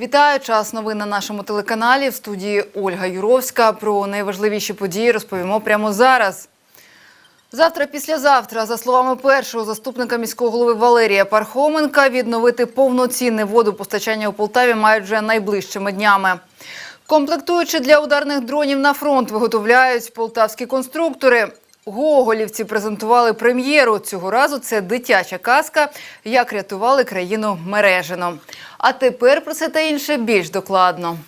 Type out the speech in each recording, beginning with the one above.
Вітаю час новин на нашому телеканалі. В студії Ольга Юровська. Про найважливіші події розповімо прямо зараз. Завтра, післязавтра, за словами першого заступника міського голови Валерія Пархоменка, відновити повноцінне водопостачання у Полтаві мають вже найближчими днями. Комплектуючи для ударних дронів на фронт, виготовляють полтавські конструктори. Гоголівці презентували прем'єру. Цього разу це дитяча казка, як рятували країну мережино. А тепер про це та інше більш докладно.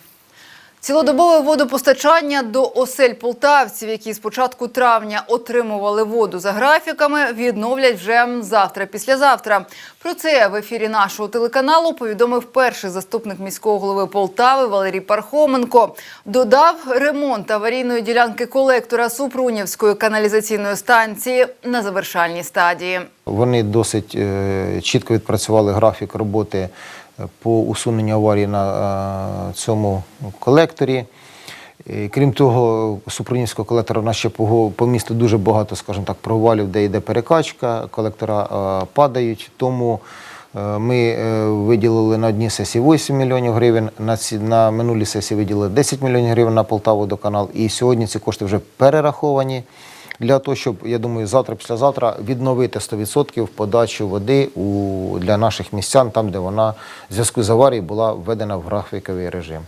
Цілодобове водопостачання до осель полтавців, які з початку травня отримували воду за графіками, відновлять вже завтра, післязавтра. Про це в ефірі нашого телеканалу повідомив перший заступник міського голови Полтави Валерій Пархоменко. Додав ремонт аварійної ділянки колектора Супрунівської каналізаційної станції на завершальній стадії. Вони досить е, чітко відпрацювали графік роботи по усуненню аварії на е, цьому колекторі. Крім того, Супрунівського колектора в нас ще по, місту дуже багато, скажімо так, провалів, де йде перекачка, колектора е, падають. Тому е, ми виділили на одній сесії 8 мільйонів гривень, на, на минулій сесії виділили 10 мільйонів гривень на Полтаву-Доканал. І сьогодні ці кошти вже перераховані для того, щоб, я думаю, завтра, післязавтра відновити 100% подачу води у, для наших містян, там, де вона в зв'язку з аварією була введена в графіковий режим.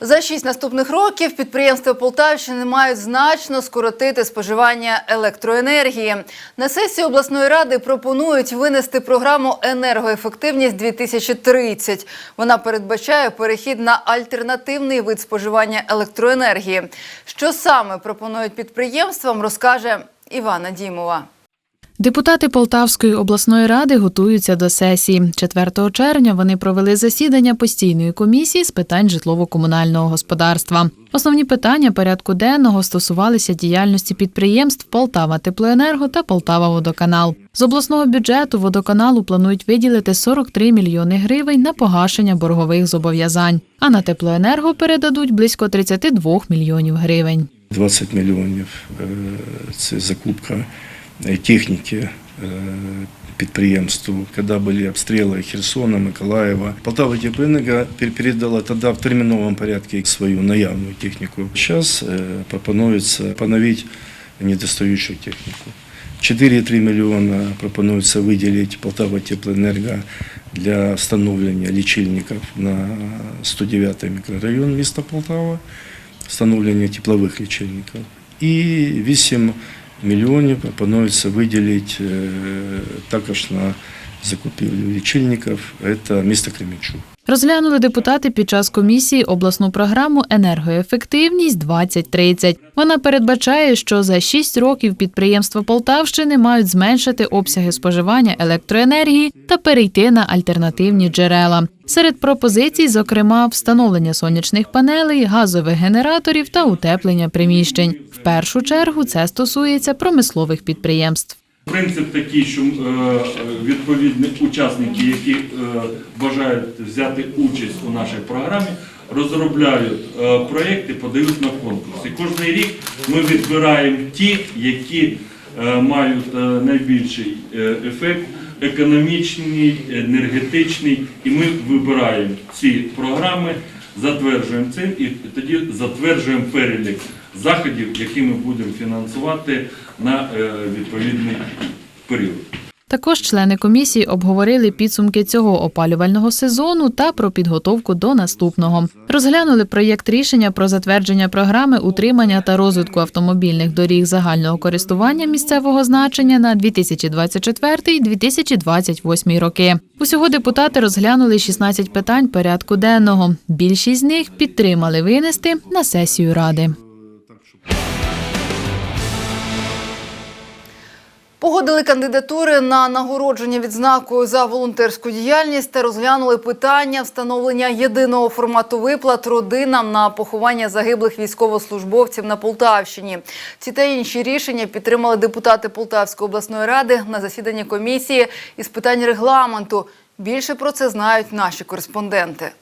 За шість наступних років підприємства Полтавщини мають значно скоротити споживання електроенергії. На сесії обласної ради пропонують винести програму енергоефективність 2030. Вона передбачає перехід на альтернативний вид споживання електроенергії. Що саме пропонують підприємствам, розкаже Івана Дімова. Депутати Полтавської обласної ради готуються до сесії. 4 червня вони провели засідання постійної комісії з питань житлово-комунального господарства. Основні питання порядку денного стосувалися діяльності підприємств Полтава Теплоенерго та Полтава Водоканал. З обласного бюджету водоканалу планують виділити 43 мільйони гривень на погашення боргових зобов'язань. А на теплоенерго передадуть близько 32 мільйонів гривень. 20 мільйонів е, це закупка е, техніки е, підприємству, коли були обстріли Херсона, Миколаєва. Полтава Теплоенерго пер- передала тоді в терміновому порядку свою наявну техніку. Зараз пропонується поновити недостаючу техніку. 4,3 мільйона пропонується виділити Полтава Теплоенерго для встановлення лічильників на 109 мікрорайон міста Полтава встановлення теплових лічильників. І 8 мільйонів пропонується виділити е, також на закупівлю лічильників. Це місто Кременчуг. Розглянули депутати під час комісії обласну програму Енергоефективність 2030. Вона передбачає, що за 6 років підприємства Полтавщини мають зменшити обсяги споживання електроенергії та перейти на альтернативні джерела. Серед пропозицій, зокрема, встановлення сонячних панелей, газових генераторів та утеплення приміщень. В першу чергу це стосується промислових підприємств. Принцип такий, що е, відповідні учасники, які е, бажають взяти участь у нашій програмі, розробляють е, проєкти, подають на конкурс. І кожен рік ми відбираємо ті, які мають найбільший ефект економічний, енергетичний, і ми вибираємо ці програми, затверджуємо цим і тоді затверджуємо перелік заходів, які ми будемо фінансувати на е, відповідний період. Також члени комісії обговорили підсумки цього опалювального сезону та про підготовку до наступного. Розглянули проєкт рішення про затвердження програми утримання та розвитку автомобільних доріг загального користування місцевого значення на 2024-2028 роки. Усього депутати розглянули 16 питань порядку денного. Більшість з них підтримали винести на сесію ради. Погодили кандидатури на нагородження відзнакою за волонтерську діяльність та розглянули питання встановлення єдиного формату виплат родинам на поховання загиблих військовослужбовців на Полтавщині. Ці та інші рішення підтримали депутати Полтавської обласної ради на засіданні комісії із питань регламенту. Більше про це знають наші кореспонденти.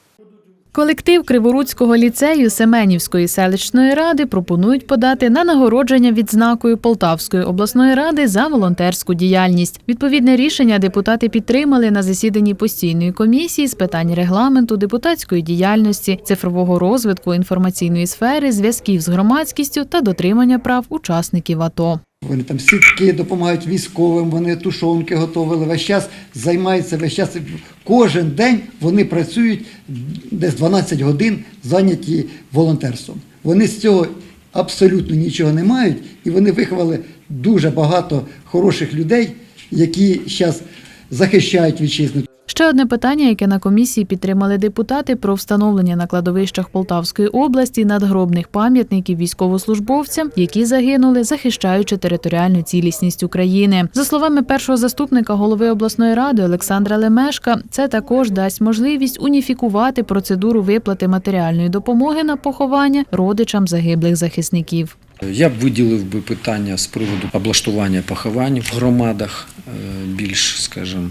Колектив Криворуцького ліцею Семенівської селищної ради пропонують подати на нагородження відзнакою Полтавської обласної ради за волонтерську діяльність. Відповідне рішення депутати підтримали на засіданні постійної комісії з питань регламенту, депутатської діяльності, цифрового розвитку, інформаційної сфери, зв'язків з громадськістю та дотримання прав учасників АТО. Вони там сітки допомагають військовим, вони тушонки готували, весь час займаються, весь час кожен день вони працюють десь 12 годин зайняті волонтерством. Вони з цього абсолютно нічого не мають, і вони виховали дуже багато хороших людей, які зараз захищають вітчизну. Ще одне питання, яке на комісії підтримали депутати про встановлення на кладовищах Полтавської області надгробних пам'ятників військовослужбовцям, які загинули, захищаючи територіальну цілісність України. За словами першого заступника голови обласної ради Олександра Лемешка, це також дасть можливість уніфікувати процедуру виплати матеріальної допомоги на поховання родичам загиблих захисників. Я б виділив би питання з приводу облаштування поховань в громадах е, більш, скажімо,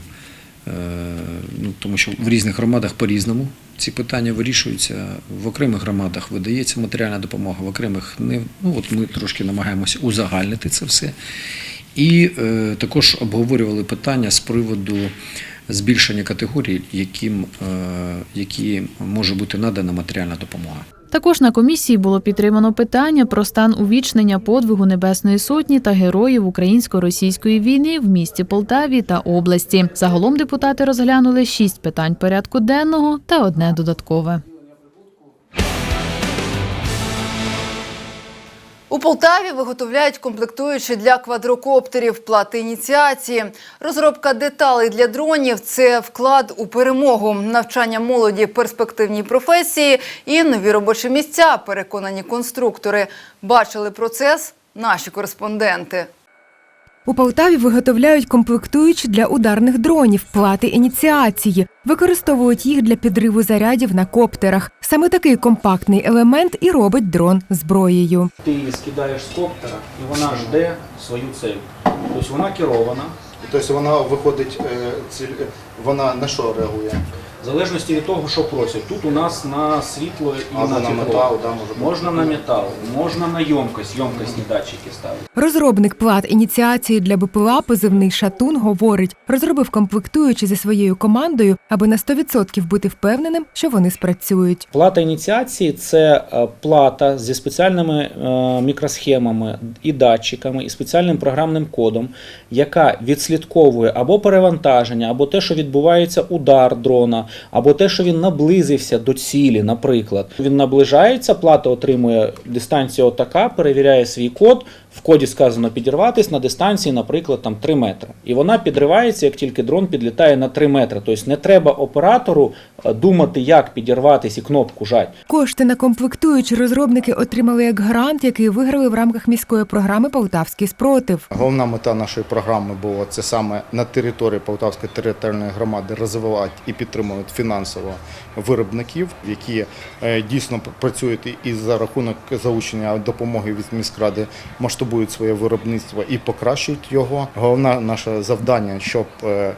ну, тому що в різних громадах по-різному ці питання вирішуються. В окремих громадах видається матеріальна допомога, в окремих не. Ну, от ми трошки намагаємося узагальнити це все. І е, також обговорювали питання з приводу збільшення категорій, яким, е, які може бути надана матеріальна допомога. Також на комісії було підтримано питання про стан увічнення подвигу Небесної Сотні та героїв українсько-російської війни в місті Полтаві та області. Загалом депутати розглянули шість питань порядку денного та одне додаткове. У Полтаві виготовляють комплектуючі для квадрокоптерів плати ініціації. Розробка деталей для дронів це вклад у перемогу, навчання молоді перспективній професії і нові робочі місця. Переконані конструктори. Бачили процес наші кореспонденти. У Полтаві виготовляють комплектуючі для ударних дронів, плати ініціації. Використовують їх для підриву зарядів на коптерах. Саме такий компактний елемент і робить дрон зброєю. Ти її скидаєш з коптера і вона жде свою цель. Тобто вона керована. Тобто вона виходить, е, ціль- вона на що реагує? В залежності від того, що просять. Тут у нас на світло і на на метал, да, може можна на метал, можна на ємкость, ємкосні датчики ставити. Розробник плат ініціації для БПЛА позивний Шатун говорить, розробив комплектуючі зі своєю командою, аби на 100% бути впевненим, що вони спрацюють. Плата ініціації це е, плата зі спеціальними е, мікросхемами і датчиками, і спеціальним програмним кодом, яка відслідковує або перевантаження, або те, що відбувається удар дрона, або те, що він наблизився до цілі, наприклад. Він наближається, плата отримує дистанцію отака, перевіряє свій код. В коді сказано підірватись на дистанції, наприклад, там 3 метри. І вона підривається, як тільки дрон підлітає на 3 метри. Тобто не треба оператору е, думати, як підірватись і кнопку жать. Кошти на комплектуючі розробники отримали як грант, який виграли в рамках міської програми Полтавський спротив. Головна мета нашої програми була це саме на території Полтавської територіальної громади розвивати і підтримувати фінансово виробників, які е, дійсно працюють і- за рахунок залучення допомоги від міськради масштабують своє виробництво і покращують його. Головне наше завдання, щоб е,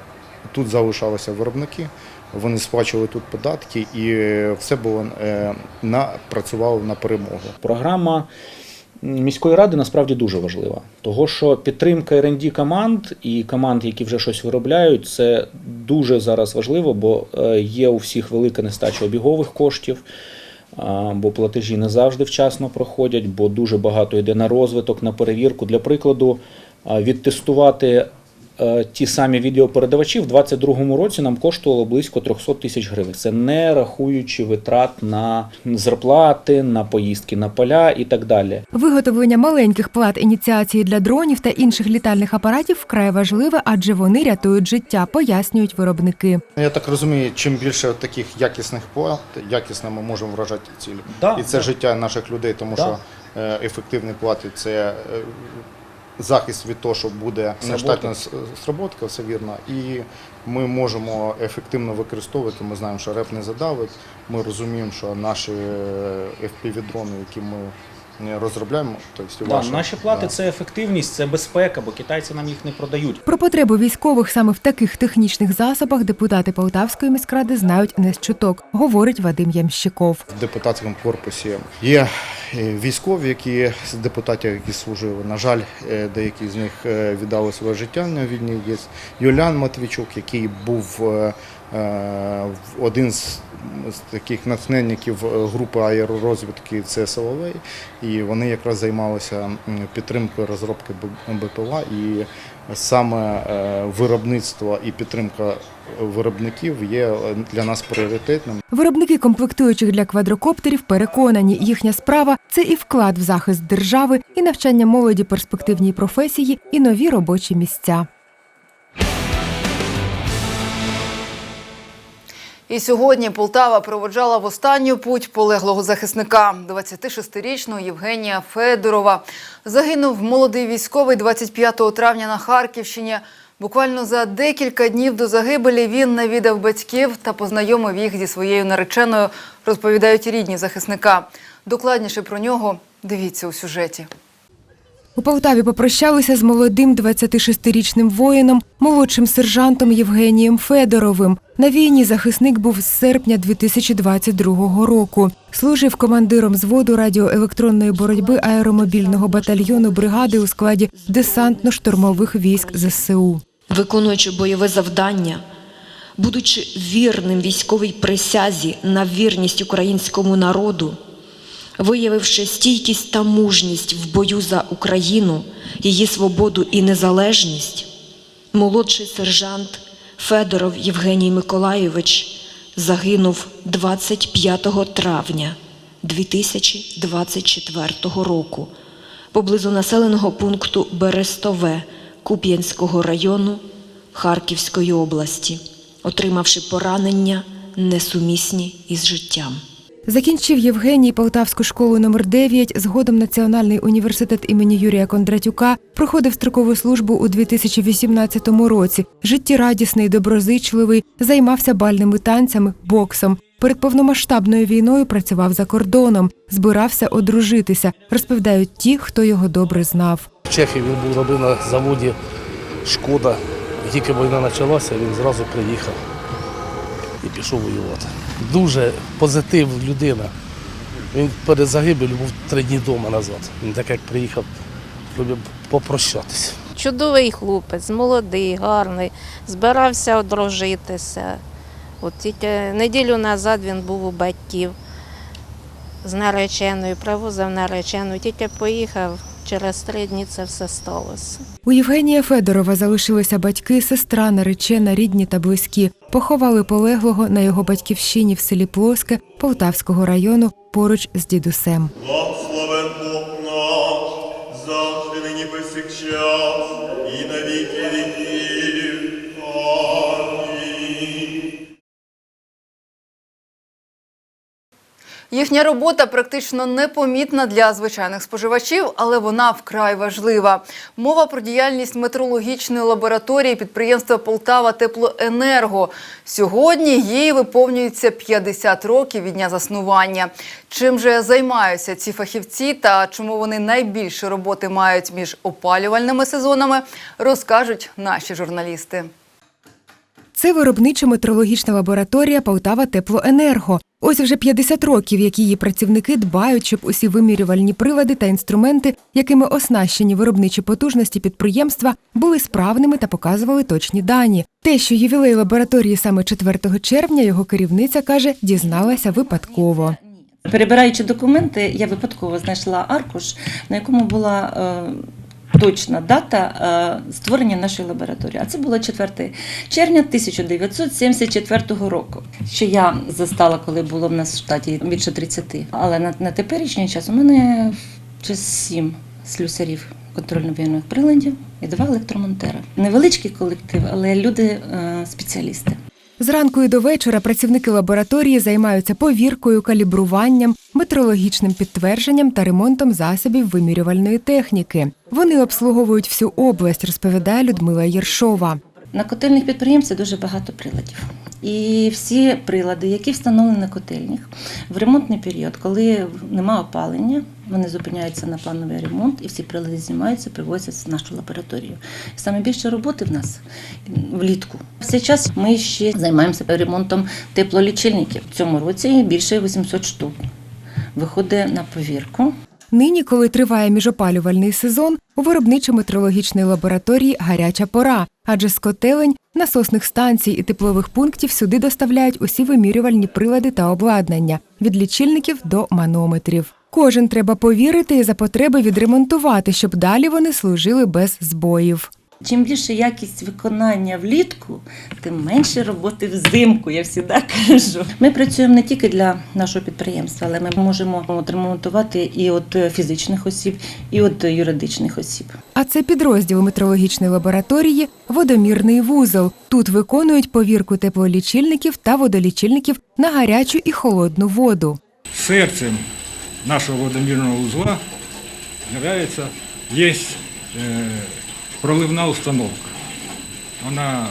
тут залишалися виробники. Вони сплачували тут податки, і е, все було на працювало на перемогу. Програма міської ради насправді дуже важлива, того що підтримка R&D команд і команд, які вже щось виробляють, це дуже зараз важливо, бо е, є у всіх велика нестача обігових коштів. Бо платежі не завжди вчасно проходять, бо дуже багато йде на розвиток, на перевірку. Для прикладу, відтестувати ті самі відеопередавачі в 2022 році нам коштувало близько 300 тисяч гривень. Це не рахуючи витрат на зарплати, на поїздки на поля і так далі. Виготовлення маленьких плат ініціації для дронів та інших літальних апаратів вкрай важливе, адже вони рятують життя, пояснюють виробники. Я так розумію, чим більше таких якісних плат, якісно ми можемо вражати цілі. Да, І це да. життя наших людей, тому Да. що е, ефективні плати це е, захист від того, що буде нештатна сработка, все вірно. І ми можемо ефективно використовувати. Ми знаємо, що реп не задавить. Ми розуміємо, що наші FPV-дрони, які ми розробляємо. Тобто, Да, наші плати да. це ефективність, це безпека, бо китайці нам їх не продають. Про потреби військових саме в таких технічних засобах депутати Полтавської міськради знають не з чуток, говорить Вадим Ямщиков. В депутатському корпусі є е, військові, які з депутатів, які служили. На жаль, е, деякі з них е, віддали своє життя на війні. Є Юліан Матвійчук, який був один з, з таких натхненників е, групи аеророзвідки це Соловей. І вони якраз займалися підтримкою розробки БПЛА. І саме е, виробництво і підтримка виробників є е, для нас пріоритетним. Виробники комплектуючих для квадрокоптерів переконані, їхня справа це і вклад в захист держави, і навчання молоді перспективній професії, і нові робочі місця. І сьогодні Полтава проводжала в останню путь полеглого захисника 26-річного Євгенія Федорова. Загинув молодий військовий 25 травня на Харківщині. Буквально за декілька днів до загибелі він навідав батьків та познайомив їх зі своєю нареченою, розповідають рідні захисника. Докладніше про нього дивіться у сюжеті. У Полтаві попрощалися з молодим 26-річним воїном, молодшим сержантом Євгенієм Федоровим. На війні захисник був з серпня 2022 року. Служив командиром зводу радіоелектронної боротьби аеромобільного батальйону бригади у складі десантно-штурмових військ ЗСУ. виконуючи бойове завдання, будучи вірним військовій присязі на вірність українському народу, виявивши стійкість та мужність в бою за Україну, її свободу і незалежність, молодший сержант Федоров Євгеній Миколайович загинув 25 травня 2024 року поблизу населеного пункту Берестове Куп'янського району Харківської області, отримавши поранення несумісні із життям. Закінчив Євгеній Полтавську школу номер 9 згодом Національний університет імені Юрія Кондратюка, проходив строкову службу у 2018 році. Життєрадісний, доброзичливий, займався бальними танцями, боксом. Перед повномасштабною війною працював за кордоном, збирався одружитися, розповідають ті, хто його добре знав. В Чехії він був робив на заводі Шкода. Тільки війна почалася, він зразу приїхав і пішов воювати. Дуже позитив людина. Він перед загибелью був три дні вдома назад. Він так як приїхав, щоб попрощатися. Чудовий хлопець, молодий, гарний, збирався одружитися. От тільки неділю назад він був у батьків з нареченою, привозив наречену, тільки поїхав, через три дні це все сталося. У Євгенія Федорова залишилися батьки, сестра, наречена, рідні та близькі. Поховали полеглого на його батьківщині в селі Плоске Полтавського району поруч з дідусем. Славен Бог наш, завжди нині повсякчас, Їхня робота практично непомітна для звичайних споживачів, але вона вкрай важлива. Мова про діяльність метрологічної лабораторії підприємства Полтава Теплоенерго. Сьогодні їй виповнюється 50 років від дня заснування. Чим же займаються ці фахівці та чому вони найбільше роботи мають між опалювальними сезонами, розкажуть наші журналісти. Це виробнича метрологічна лабораторія Полтава Теплоенерго. Ось вже 50 років, як її працівники дбають, щоб усі вимірювальні прилади та інструменти, якими оснащені виробничі потужності підприємства, були справними та показували точні дані. Те, що ювілей лабораторії саме 4 червня, його керівниця каже, дізналася випадково. Перебираючи документи, я випадково знайшла аркуш, на якому була е, точна дата е, створення нашої лабораторії. А це було 4 червня 1974 року. Що я застала, коли було в нас в штаті більше 30. Але на, на теперішній час у мене вже 7 слюсарів контрольно-війних приладів і два електромонтери. Невеличкий колектив, але люди е, спеціалісти. Зранку і до вечора працівники лабораторії займаються повіркою, калібруванням, метрологічним підтвердженням та ремонтом засобів вимірювальної техніки. Вони обслуговують всю область, розповідає Людмила Єршова. На котельних підприємствах дуже багато приладів. І всі прилади, які встановлені на котельнях в ремонтний період, коли нема опалення, Вони зупиняються на плановий ремонт, і всі прилади знімаються, привозяться в нашу лабораторію. Саме більше роботи в нас влітку. В цей час ми ще займаємося ремонтом теплолічильників. В цьому році більше 800 штук. Виходить на повірку. Нині, коли триває міжопалювальний сезон, у виробничо-метрологічної лабораторії гаряча пора, адже з котелень, насосних станцій і теплових пунктів сюди доставляють усі вимірювальні прилади та обладнання від лічильників до манометрів. Кожен треба повірити і за потреби відремонтувати, щоб далі вони служили без збоїв. Чим більше якість виконання влітку, тим менше роботи взимку, я завжди кажу. Ми працюємо не тільки для нашого підприємства, але ми можемо отремонтувати і від фізичних осіб, і від юридичних осіб. А це підрозділ метрологічної лабораторії Водомірний вузол. Тут виконують повірку теплолічильників та водолічильників на гарячу і холодну воду. серцем нашего водомірного узла является, есть э, проливна установка. Вона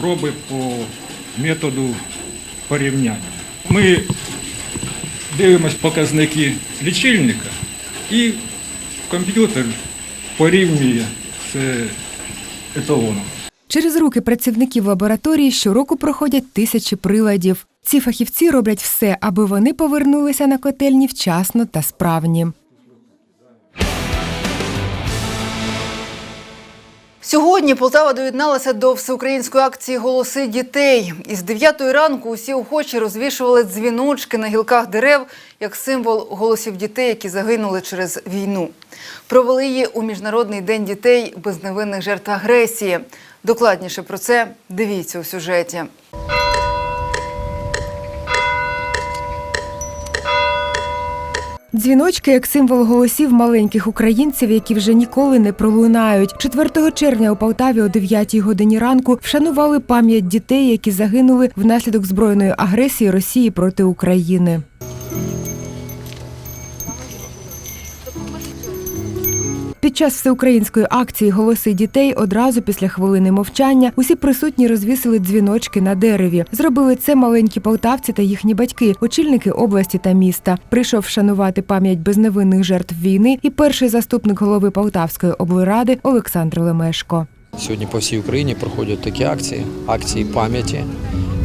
робить по методу порівняння. Ми дивимось показники лічильника і комп'ютер порівнює з еталоном. Через руки працівників лабораторії щороку проходять тисячі приладів. Ці фахівці роблять все, аби вони повернулися на котельні вчасно та справні. Сьогодні Полтава доєдналася до всеукраїнської акції Голоси дітей. Із 9 ранку усі охочі розвішували дзвіночки на гілках дерев як символ голосів дітей, які загинули через війну. Провели її у Міжнародний день дітей без невинних жертв агресії. Докладніше про це дивіться у сюжеті. Дзвіночки як символ голосів маленьких українців, які вже ніколи не пролунають. 4 червня у Полтаві о 9 годині ранку вшанували пам'ять дітей, які загинули внаслідок збройної агресії Росії проти України. Під час всеукраїнської акції Голоси дітей одразу після хвилини мовчання усі присутні розвісили дзвіночки на дереві. Зробили це маленькі полтавці та їхні батьки, очільники області та міста. Прийшов вшанувати пам'ять безневинних жертв війни і перший заступник голови Полтавської облради Олександр Лемешко. Сьогодні по всій Україні проходять такі акції, акції пам'яті,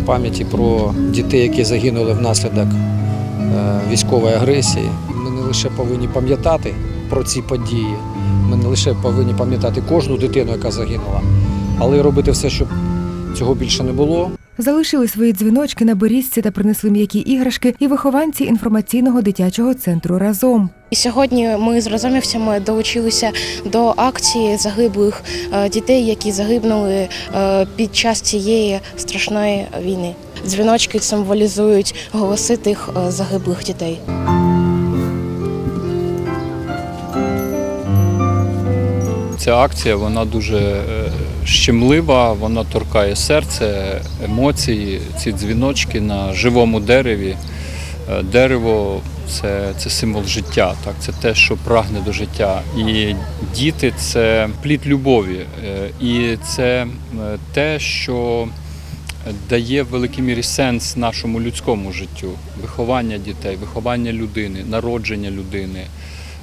пам'яті про дітей, які загинули внаслідок е, військової агресії. Ми не лише повинні пам'ятати про ці події, ми не лише повинні пам'ятати кожну дитину, яка загинула, але й робити все, щоб цього більше не було. Залишили свої дзвіночки на берізці та принесли м'які іграшки і вихованці інформаційного дитячого центру разом. І сьогодні ми з розумівцями долучилися до акції загиблих е, дітей, які загинули е, під час цієї страшної війни. Дзвіночки символізують голоси тих е, загиблих дітей. Ця акція вона дуже е, щемлива, вона торкає серце, емоції, ці дзвіночки на живому дереві. Е, Дерево це, це символ життя, так? це те, що прагне до життя. І діти це плід любові. Е, І це те, що дає в великій мірі сенс нашому людському життю, виховання дітей, виховання людини, народження людини.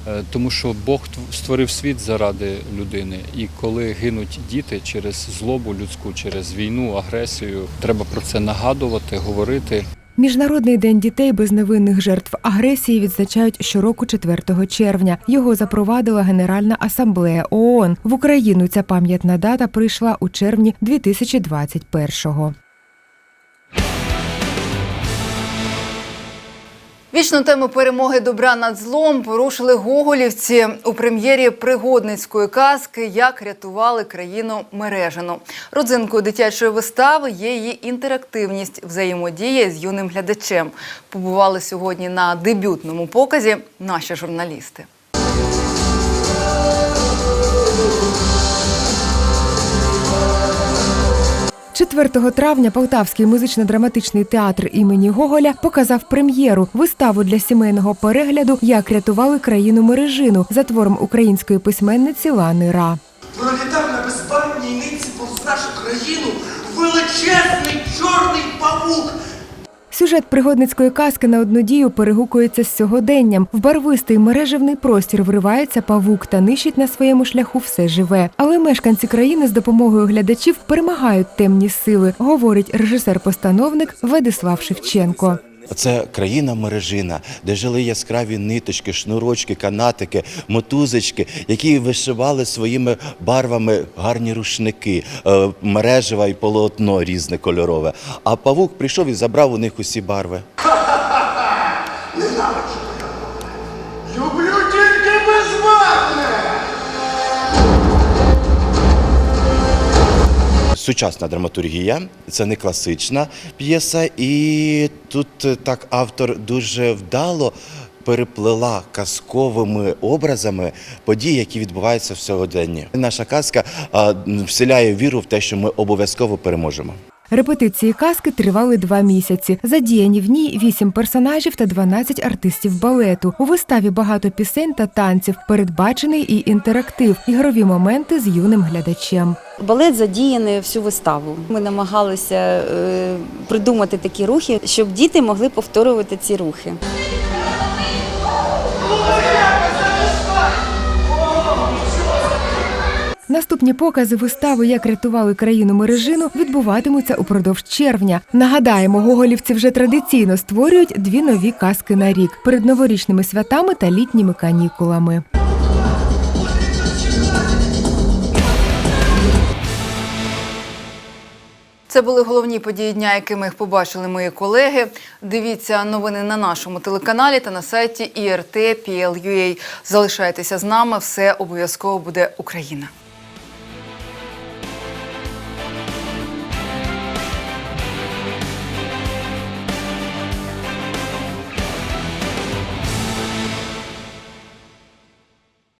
Е, Тому що Бог тв- створив світ заради людини, і коли гинуть діти через злобу людську, через війну, агресію, треба про це нагадувати, говорити. Міжнародний день дітей без невинних жертв агресії відзначають щороку 4 червня. Його запровадила Генеральна асамблея ООН. В Україну ця пам'ятна дата прийшла у червні 2021-го. Вічну тему перемоги добра над злом порушили гоголівці у прем'єрі пригодницької казки Як рятували країну мережину. Родзинкою дитячої вистави є її інтерактивність, взаємодія з юним глядачем. Побували сьогодні на дебютному показі наші журналісти. 4 травня Полтавський музично-драматичний театр імені Гоголя показав прем'єру виставу для сімейного перегляду Як рятували країну мережину за твором української письменниці Лани Ра. Пролітав на безпам'ятній ниці повз нашу країну величезний чорний павук. Сюжет пригодницької казки на одну дію перегукується з сьогоденням. В барвистий мережевний простір вривається павук та нищить на своєму шляху все живе. Але мешканці країни з допомогою глядачів перемагають темні сили, говорить режисер-постановник Владислав Шевченко. Це країна мережина, де жили яскраві ниточки, шнурочки, канатики, мотузочки, які вишивали своїми барвами гарні рушники, е, мережева і полотно різне кольорове. А павук прийшов і забрав у них усі барви. Сучасна драматургія, це не класична п'єса, і тут е, так автор дуже вдало Переплила казковими образами події, які відбуваються в сьогоденні. Наша казка вселяє віру в те, що ми обов'язково переможемо. Репетиції казки тривали два місяці. Задіяні в ній вісім персонажів та 12 артистів балету. У виставі багато пісень та танців, передбачений і інтерактив, ігрові моменти з юним глядачем. Балет задіяний всю виставу. Ми намагалися е, придумати такі рухи, щоб діти могли повторювати ці рухи. Наступні покази вистави Як рятували країну мережину відбуватимуться упродовж червня. Нагадаємо, гоголівці вже традиційно створюють дві нові казки на рік перед новорічними святами та літніми канікулами. Це були головні події дня, якими їх побачили мої колеги. Дивіться новини на нашому телеканалі та на сайті IRT.PL.UA. Залишайтеся з нами. Все обов'язково буде Україна.